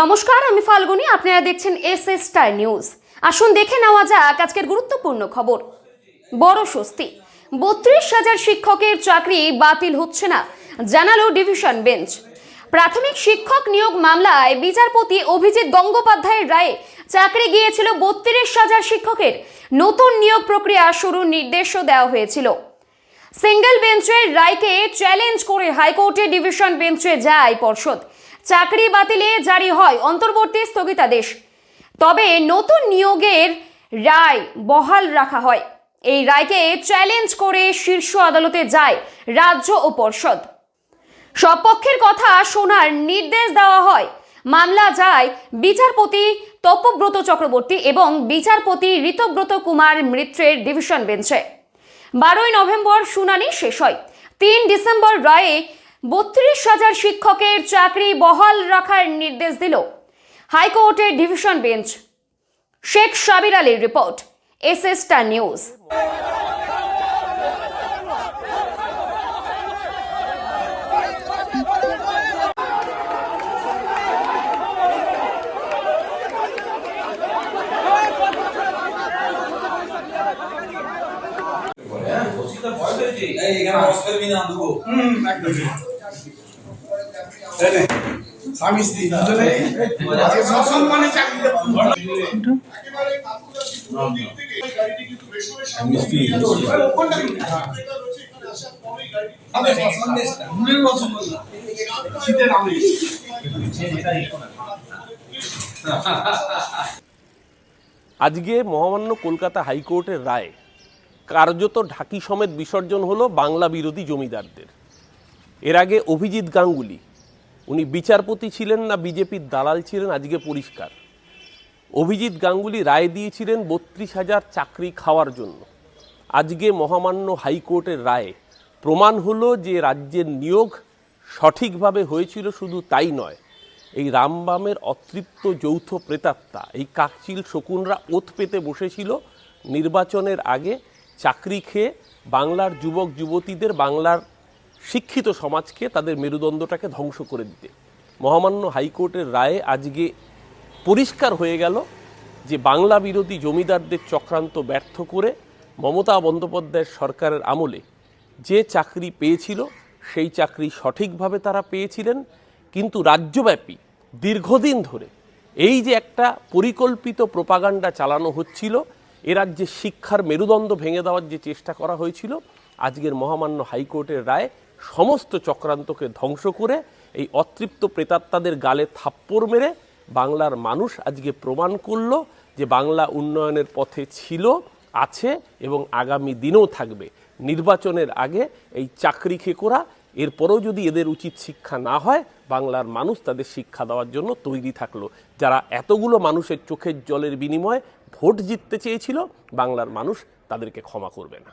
নমস্কার, আমি ফাল্গুনি আপনারা দেখছেন এস এস স্টার নিউজ। আসুন দেখে নেওয়া যাক আজকের গুরুত্বপূর্ণ খবর। বড় স্বস্তি, বত্রিশ হাজার শিক্ষকের চাকরি বাতিল হচ্ছে না, জানালো ডিভিশন বেঞ্চ। প্রাথমিক শিক্ষক নিয়োগ মামলায় বিচারপতি অভিজিৎ গঙ্গোপাধ্যায়ের রায়ে চাকরি গিয়েছিল বত্রিশ হাজার শিক্ষকের। নতুন নিয়োগ প্রক্রিয়া শুরুর নির্দেশও দেওয়া হয়েছিল। সিঙ্গেল বেঞ্চের রায়কে চ্যালেঞ্জ করে হাইকোর্টে ডিভিশন বেঞ্চে যায় পর্ষদ। চাকরি বাতিলে জারি হয় অন্তর্বর্তী স্থগিতাদেশ। তবে নতুন নিয়োগের রায় বহাল রাখা হয়। এই রায়কে চ্যালেঞ্জ করে শীর্ষ আদালতে যায় রাজ্য ও পর্ষদ সব কথা শোনার নির্দেশ দেওয়া হয়। মামলা যায় বিচারপতি তপব্রত চক্রবর্তী এবং বিচারপতি ঋতব্রত কুমার মিত্রের ডিভিশন বেঞ্চে। বারোই নভেম্বর শুনানি শেষ হয়। তিন ডিসেম্বর রায়ে বত্রিশ হাজার শিক্ষকের চাকরি বহাল রাখার নির্দেশ দিল হাইকোর্টের ডিভিশন বেঞ্চ। শেখ সাবির আলীর report S S Star news. এই এখানে বস করবি না দুবো স্বামী স্ত্রী দুজনে আজকে মহামান্য কলকাতা হাইকোর্টের রায়। কার্যত ঢাকি সমেত বিসর্জন হলো বাংলা বিরোধী জমিদারদের। এর আগে অভিজিৎ গাঙ্গুলি উনি বিচারপতি ছিলেন না, বিজেপির দালাল ছিলেন, আজকে পরিষ্কার। অভিজিৎ গাঙ্গুলি রায় দিয়েছিলেন বত্রিশ হাজার চাকরি খাওয়ার জন্য। আজকে মহামান্য হাইকোর্টের রায়ে প্রমাণ হলো যে রাজ্যের নিয়োগ সঠিকভাবে হয়েছিল শুধু তাই নয়, এই রামবামের অতৃপ্ত যৌথ প্রেতাত্মা, এই কাকচিল শকুনরা ওত পেতে বসেছিল নির্বাচনের আগে চাকরি খেয়ে বাংলার যুবক যুবতীদের বাংলার শিক্ষিত সমাজকে তাদের মেরুদণ্ডটাকে ধ্বংস করে দিতে। মহামান্য হাইকোর্টের রায়ে আজকে পরিষ্কার হয়ে গেল যে বাংলা বিরোধী জমিদারদের চক্রান্ত ব্যর্থ করে মমতা বন্দ্যোপাধ্যায়ের সরকারের আমলে যে চাকরি পেয়েছিল, সেই চাকরি সঠিকভাবে তারা পেয়েছিলেন। কিন্তু রাজ্যব্যাপী দীর্ঘদিন ধরে এই যে একটা পরিকল্পিত প্রপাগান্ডা চালানো হচ্ছিল, এ রাজ্যে শিক্ষার মেরুদণ্ড ভেঙে দেওয়ার যে চেষ্টা করা হয়েছিল, আজকের মহামান্য হাইকোর্টের রায় সমস্ত চক্রান্তকে ধ্বংস করে এই অতৃপ্ত প্রেতাত্মাদের গালে থাপ্পড় মেরে বাংলার মানুষ আজকে প্রমাণ করল যে বাংলা উন্নয়নের পথে ছিল, আছে এবং আগামী দিনেও থাকবে। নির্বাচনের আগে এই চাকরি খেকোরা এরপরেও যদি এদের উচিত শিক্ষা না হয়, বাংলার মানুষ তাদের শিক্ষা দেওয়ার জন্য তৈরি থাকল। যারা এতগুলো মানুষের চোখের জলের বিনিময়ে ভোট জিততে চেয়েছিল, বাংলার মানুষ তাদেরকে ক্ষমা করবে না।